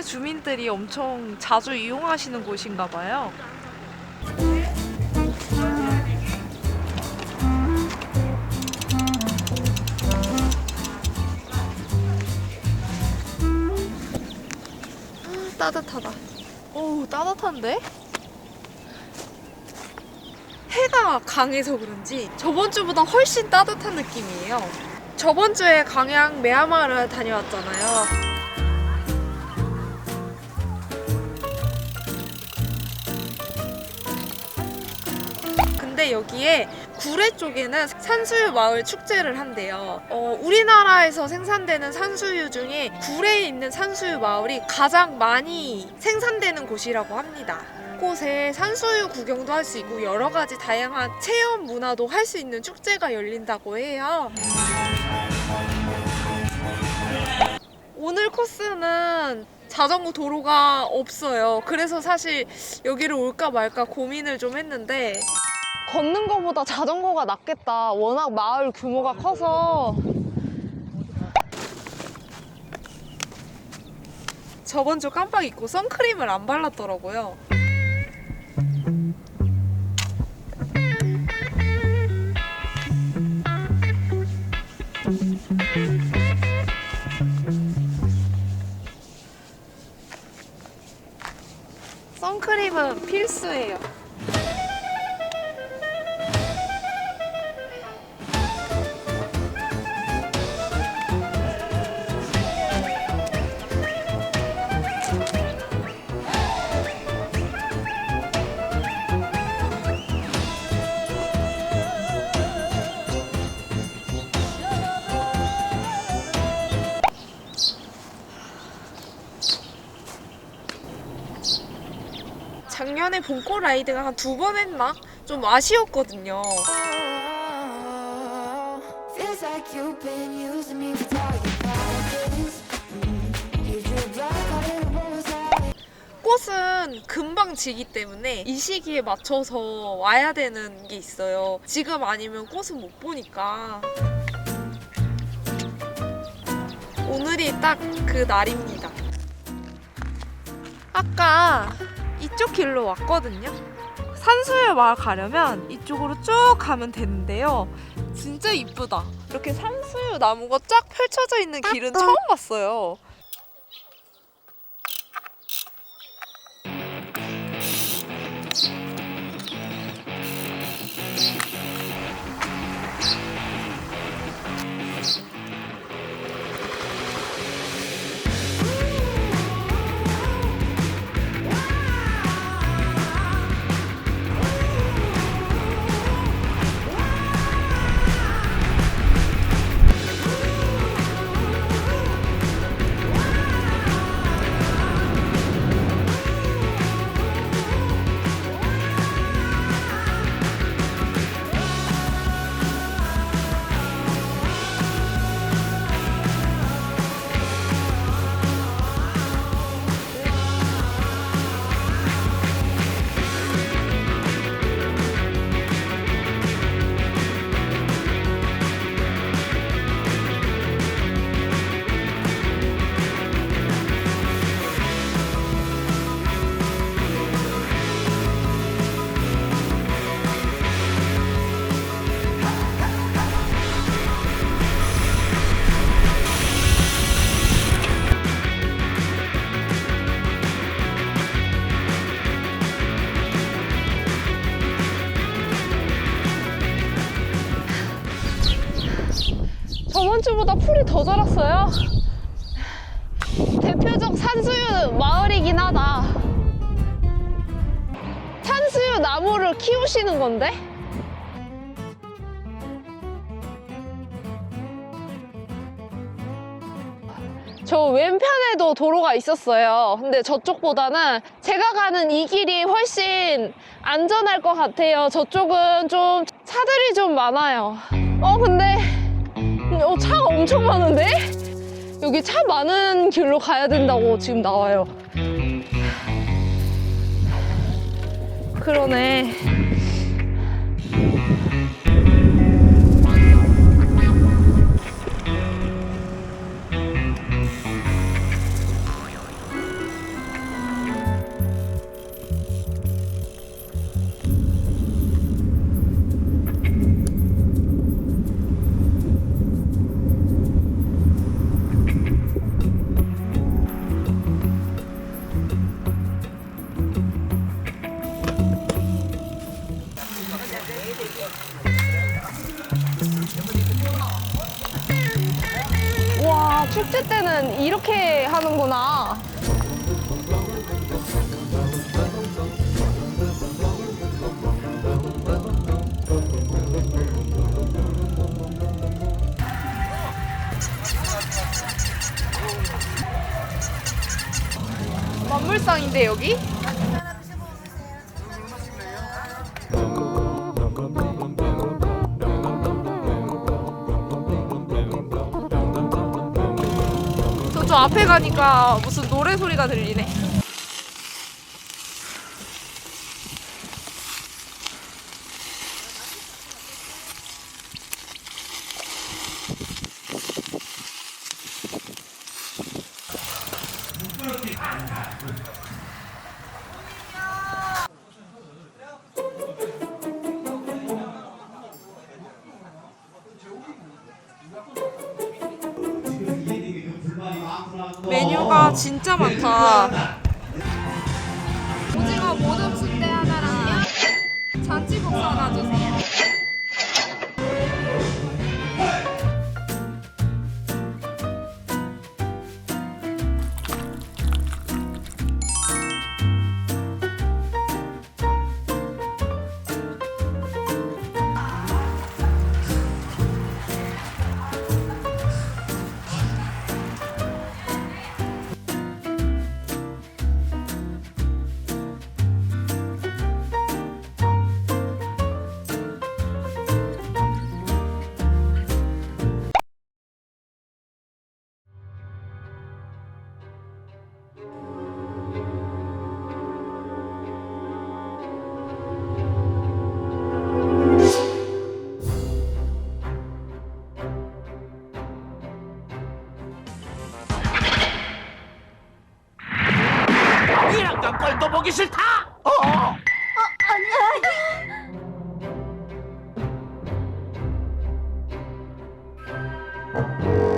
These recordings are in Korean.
주변의 주민들이 엄청 자주 이용하시는 곳인가 봐요. 아, 따뜻하다. 오, 따뜻한데? 해가 강해서 그런지 저번 주보다 훨씬 따뜻한 느낌이에요. 저번 주에 강양 메아마를 다녀왔잖아요. 근데 여기에 구례 쪽에는 산수유 마을 축제를 한대요. 어, 우리나라에서 생산되는 산수유 중에 구례에 있는 산수유 마을이 가장 많이 생산되는 곳이라고 합니다. 곳에 산수유 구경도 할 수 있고 여러 가지 다양한 체험 문화도 할 수 있는 축제가 열린다고 해요. 오늘 코스는 자전거 도로가 없어요. 그래서 사실 여기를 올까 말까 고민을 좀 했는데 걷는 거보다 자전거가 낫겠다. 워낙 마을 규모가 커서. 저번 주 깜빡 잊고 선크림을 안 발랐더라고요. 작년에 봄꽃 라이드가 한 두 번 했나? 좀 아쉬웠거든요. Mm, rose. 꽃은 금방 지기 때문에 이 시기에 맞춰서 와야 되는 게 있어요. 지금 아니면 꽃은 못 보니까. 오늘이 딱 그 날입니다. 아까 이쪽 길로 왔거든요. 산수유 마을 가려면 이쪽으로 쭉 가면 되는데요. 진짜 이쁘다. 이렇게 산수유 나무가 쫙 펼쳐져 있는 길은 처음 봤어요. 저번 주보다 풀이 더 자랐어요. 대표적 산수유 마을이긴 하다. 산수유 나무를 키우시는 건데? 저 왼편에도 도로가 있었어요. 근데 저쪽보다는 제가 가는 이 길이 훨씬 안전할 것 같아요. 저쪽은 좀 차들이 좀 많아요. 어, 근데 어, 차가 엄청 많은데? 여기 차 많은 길로 가야 된다고 지금 나와요. 그러네. 만물상인데 여기? 저쪽 앞에 가니까 무슨 노래 소리가 들리네. 진짜 많다. 보기 싫다. 어? 크림이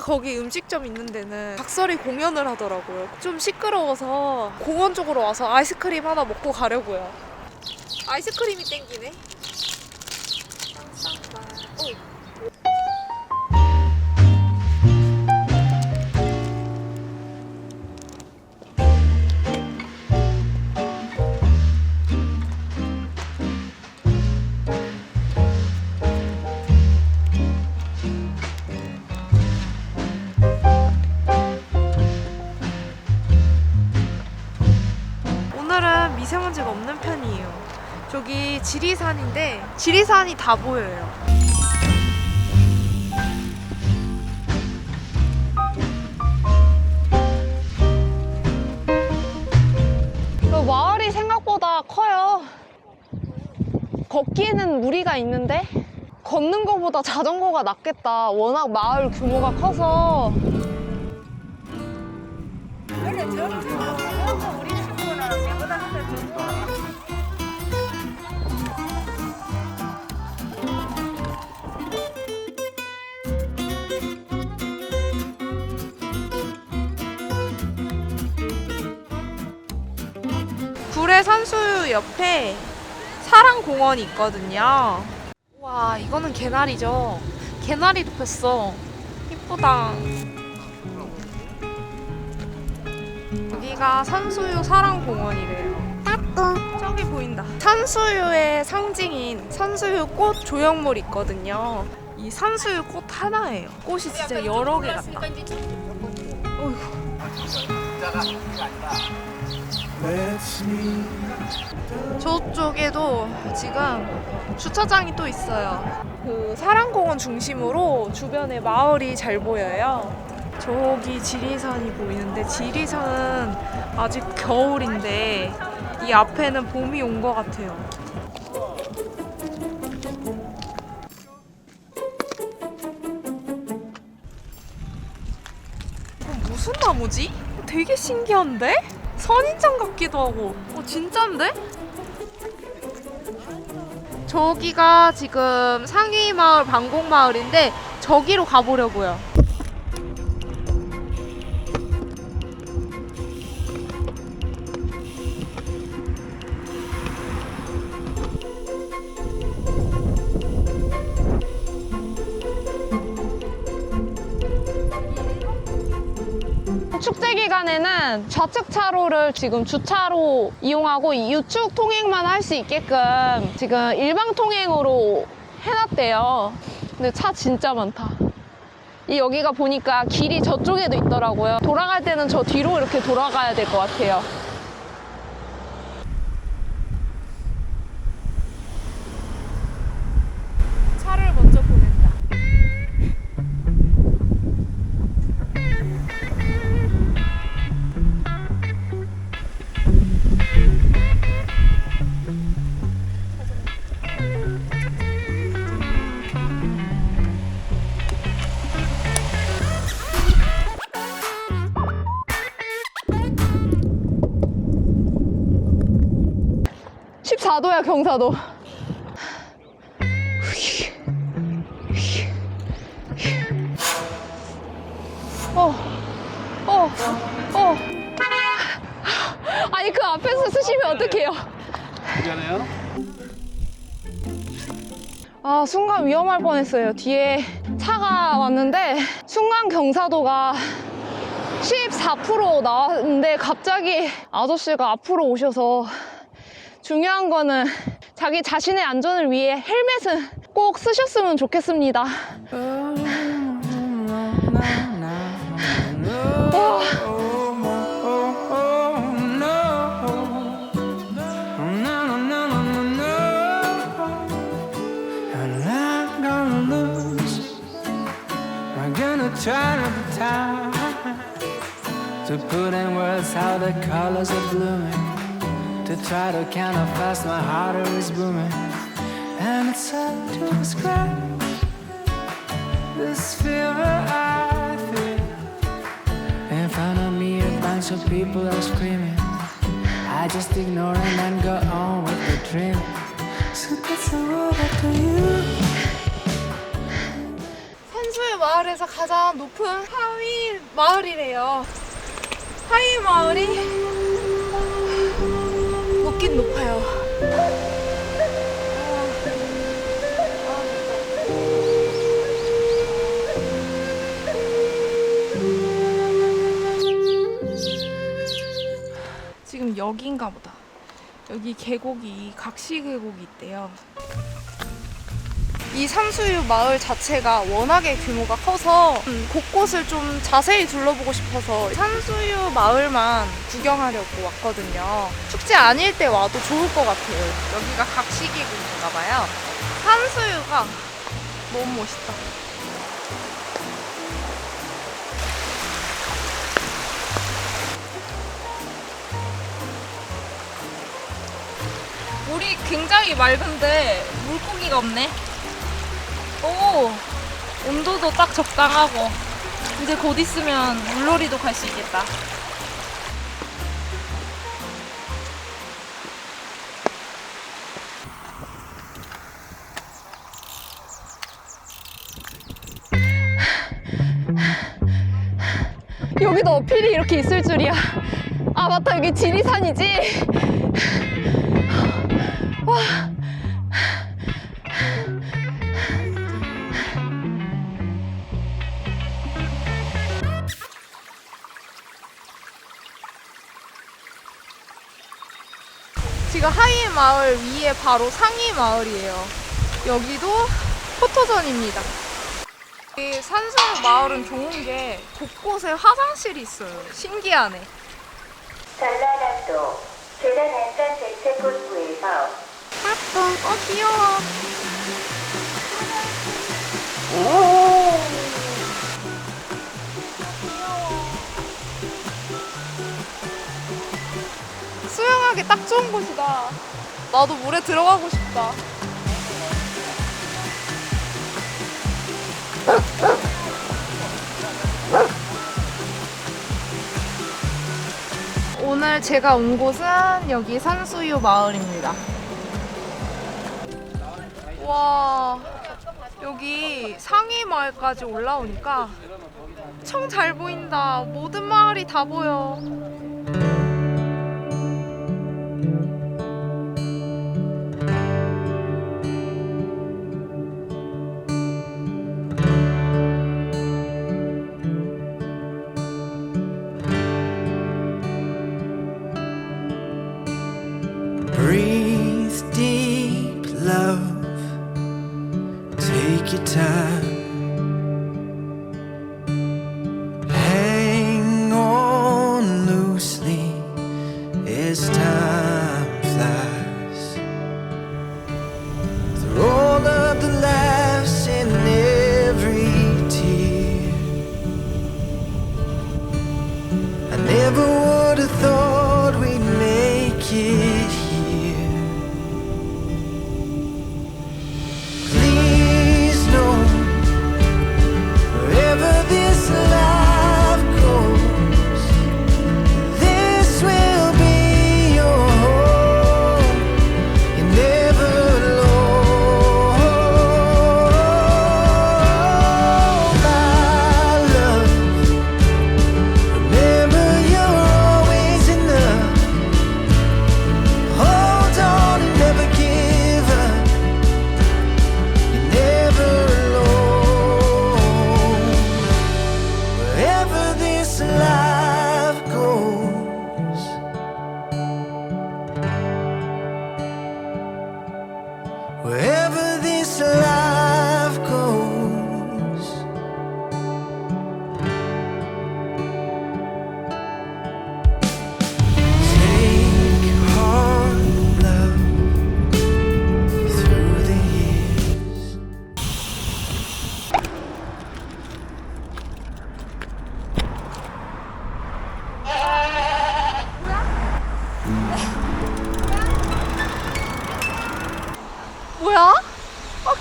거기 음식점 있는 데는 각설이 공연을 하더라고요. 좀 시끄러워서 공원 쪽으로 와서 아이스크림 하나 먹고 가려고요. 아이스크림이 땡기네. 지리산인데 지리산이 다 보여요. 그 마을이 생각보다 커요. 걷기에는 무리가 있는데 걷는 거보다 자전거가 낫겠다. 워낙 마을 규모가 커서 옆에 사랑공원이 있거든요. 와, 이거는 개나리죠. 개나리도 폈어. 이쁘다. 여기가 산수유 사랑공원이래요. 저기 보인다. 산수유의 상징인 산수유 꽃 조형물 있거든요. 이 산수유 꽃 하나예요. 꽃이 진짜 여러 개 같다. 저쪽에도 지금 주차장이 또 있어요. 그 사랑공원 중심으로 주변에 마을이 잘 보여요. 저기 지리산이 보이는데 지리산은 아직 겨울인데 이 앞에는 봄이 온 것 같아요. 무슨 나무지? 되게 신기한데? 선인장 같기도 하고. 어, 진짠데? 저기가 지금 상위 마을 방공 마을인데 저기로 가보려고요. 축제 기간에는 좌측 차로를 지금 주차로 이용하고 우측 통행만 할 수 있게끔 지금 일방 통행으로 해놨대요. 근데 차 진짜 많다. 이 여기가 보니까 길이 저쪽에도 있더라고요. 돌아갈 때는 저 뒤로 이렇게 돌아가야 될 것 같아요. 십 14도야 경사도. 어, 어, 어. 아니 그 앞에서 쓰시면 어떡해요? 미안해요. 아 순간 위험할 뻔했어요. 뒤에 차가 왔는데 순간 경사도가 14% 나왔는데 갑자기 아저씨가 앞으로 오셔서 중요한 거는 자기 자신의 안전을 위해 헬멧은 꼭 쓰셨으면 좋겠습니다. to put in words how the colors are blooming. To try to count how fast my heart is booming, and it's hard to describe this fever I feel. In front of me, a bunch of people are screaming. I just ignore them and go on with the dream. So that's a word up to you. 산수유 마을에서 가장 높은 하위 마을이래요. 하위 마을이 높긴 높아요. 지금 여기인가 보다. 여기 계곡이 각시 계곡이 있대요. 이 산수유 마을 자체가 워낙에 규모가 커서 음, 곳곳을 좀 자세히 둘러보고 싶어서 산수유 마을만 구경하려고 왔거든요. 축제 아닐 때 와도 좋을 것 같아요. 여기가 각시계곡인가 봐요. 산수유가 너무 멋있다. 물이 굉장히 맑은데 물고기가 없네. 오 온도도 딱 적당하고 이제 곧 있으면 물놀이도 갈 수 있겠다. 여기도 어필이 이렇게 있을 줄이야. 아 맞다 여기 지리산이지. 와. 마을 위에 바로 상위 마을이에요. 여기도 포토존입니다. 이 산수유 마을은 좋은 게 곳곳에 화장실이 있어요. 신기하네. 전라남도 재난안전대책본부에서 어 귀여워. 수영하기 딱 좋은 곳이다. 나도 물에 들어가고 싶다. 오늘 제가 온 곳은 여기 산수유 마을입니다. 와 여기 상위 마을까지 올라오니까 청 잘 보인다. 모든 마을이 다 보여.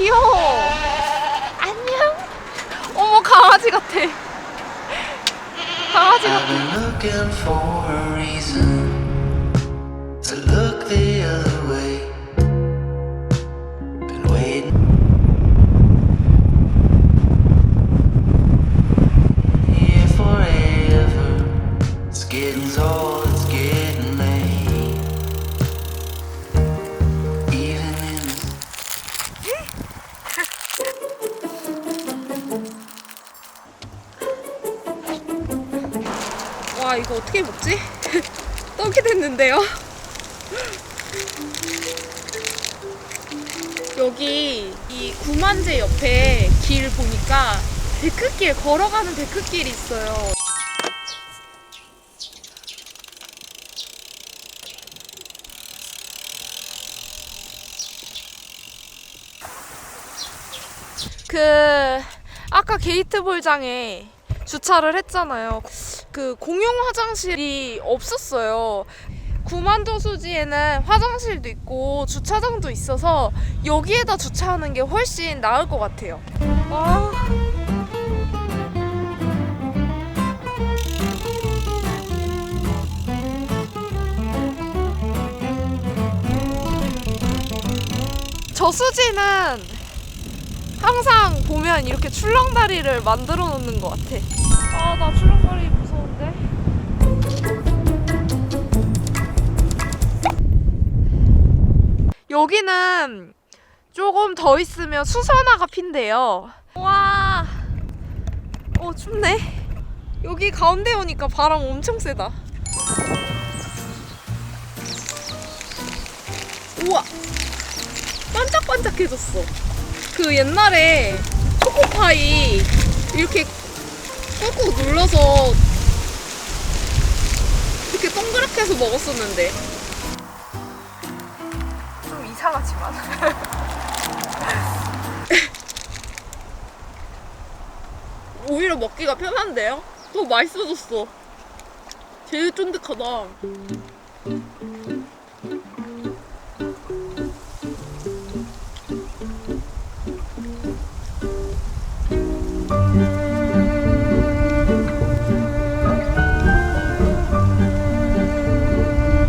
귀여워. 안녕. 어머 강아지 같아. 강아지 같아. 와 이거 어떻게 먹지? 떡이 됐는데요. 여기 이 구만제 옆에 길 보니까 데크길 걸어가는 데크길이 있어요. 그 아까 게이트 볼장에 주차를 했잖아요. 그 공용 화장실이 없었어요. 구만도 수지에는 화장실도 있고 주차장도 있어서 여기에다 주차하는 게 훨씬 나을 것 같아요. 아. 저수지는 항상 보면 이렇게 출렁다리를 만들어 놓는 것 같아. 아, 나 출 여기는 조금 더 있으면 수선화가 핀대요. 와, 어 춥네. 여기 가운데 오니까 바람 엄청 세다. 우와, 반짝반짝해졌어. 그 옛날에 초코파이 이렇게 꾹꾹 눌러서 이렇게 동그랗게 해서 먹었었는데 좀 이상하지만 오히려 먹기가 편한데요? 더 맛있어졌어 제일 쫀득하다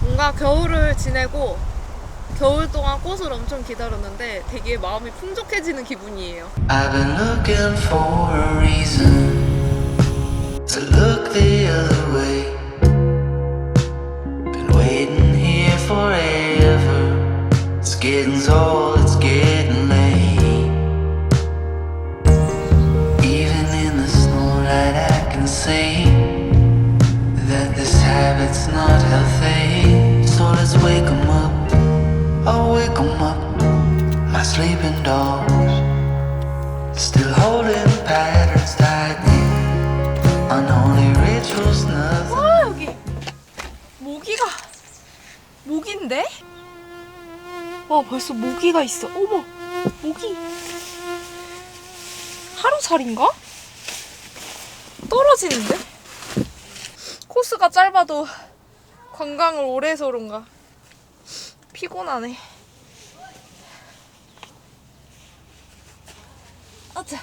뭔가 겨울을 지내고 겨울 동안 꽃을 엄청 기다렸는데 되게 마음이 풍족해지는 기분이에요. I've been looking for a reason to look the other way. Been waiting here forever. It's getting tall, 모기인데? 와 벌써 모기가 있어. 어머 모기 하루살인가? 떨어지는데? 코스가 짧아도 관광을 오래 해서 그런가 피곤하네. 아자.